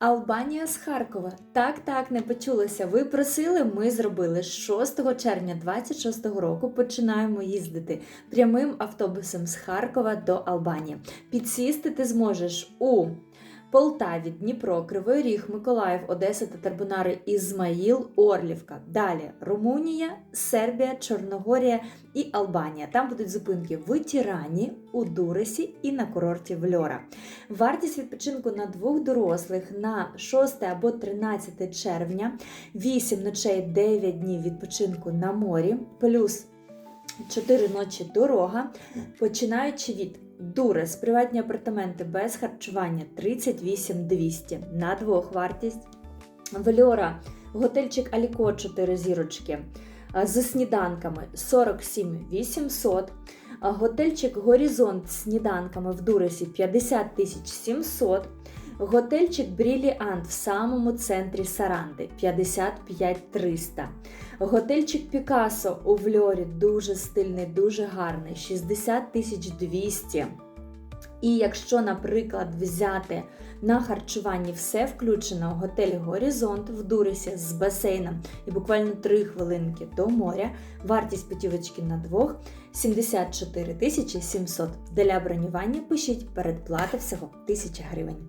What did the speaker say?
Албанія з Харкова. Так, так, не почулося. Ви просили, ми зробили. З 6 червня 26 року починаємо їздити прямим автобусом з Харкова до Албанії. Підсісти ти зможеш у Полтаві, Дніпро, Кривий Ріг, Миколаїв, Одеса, Татарбунари, Ізмаїл, Орлівка. Далі Румунія, Сербія, Чорногорія і Албанія. Там будуть зупинки в Тірані, у Дуресі і на курорті Вльора. Вартість відпочинку на двох дорослих на 6 або 13 червня, 8 ночей, 9 днів відпочинку на морі, плюс 4 ночі дорога, починаючи від Дурес, приватні апартаменти без харчування 38 200 на двох вартість. Вельора, готельчик Аліко 4 зірочки з сніданками 47 800. Готельчик Горизонт з сніданками в Дуресі 50 700. Готельчик Бріліант в самому центрі Саранди 55 300. Готельчик Пікасо у Вльорі дуже стильний, дуже гарний 60 тисяч 200. І якщо, наприклад, взяти на харчуванні все включено, готель Горизонт в Дуресі з басейном і буквально 3 хвилинки до моря, вартість путівочки на двох 74 тисячі 700. Для бронювання пишіть передплати всього 1000 гривень.